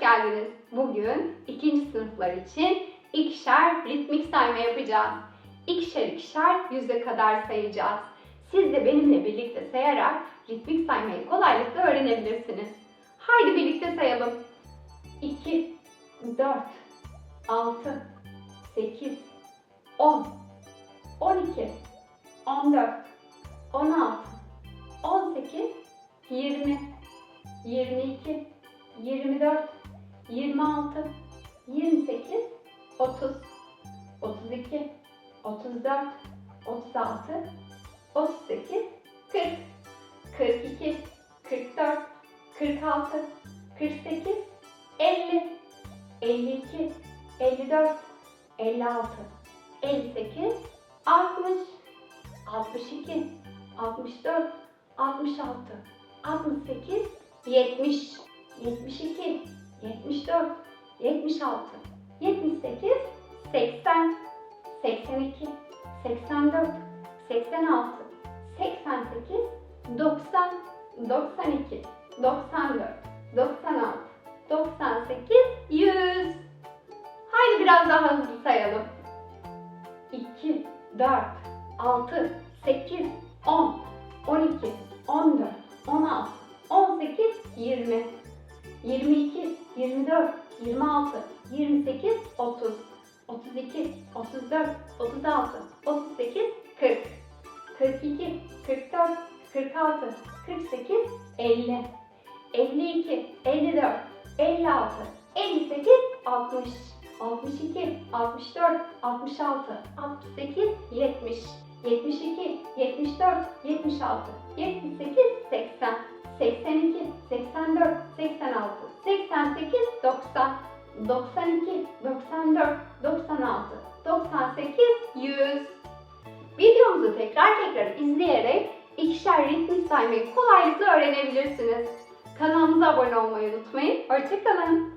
geldiniz. Bugün ikinci sınıflar için ikişer ritmik sayma yapacağız. İkişer ikişer yüze kadar sayacağız. Siz de benimle birlikte sayarak ritmik saymayı kolaylıkla öğrenebilirsiniz. Haydi birlikte sayalım. 2, 4, 6, 8, 10, 12, 14, 16, 18, 20, 22, 24, 26, 28, 30, 32, 34, 36, 38, 40, 42, 44, 46, 48, 50, 52, 54, 56, 58, 60, 62, 64, 66, 68, 70, 72, 74, 76, 78, 80, 82, 84, 86, 88, 90, 92, 94, 96, 98, 100. Haydi biraz daha hızlı sayalım. 2, 4, 6, 8, 10, 12, 14, 16, 18, 20, 22, 24, 26, 28, 30, 32, 34, 36, 38, 40, 42, 44, 46, 48, 50, 52, 54, 56, 58, 60, 62, 64, 66, 68, 70, 72, 74, 76, 78, 80, 82, 84, 86, 88, 90, 92, 94, 96, 98, 100. Videomuzu tekrar tekrar izleyerek ikişer ritmik saymayı kolaylıkla öğrenebilirsiniz. Kanalımıza abone olmayı unutmayın. Hoşçakalın.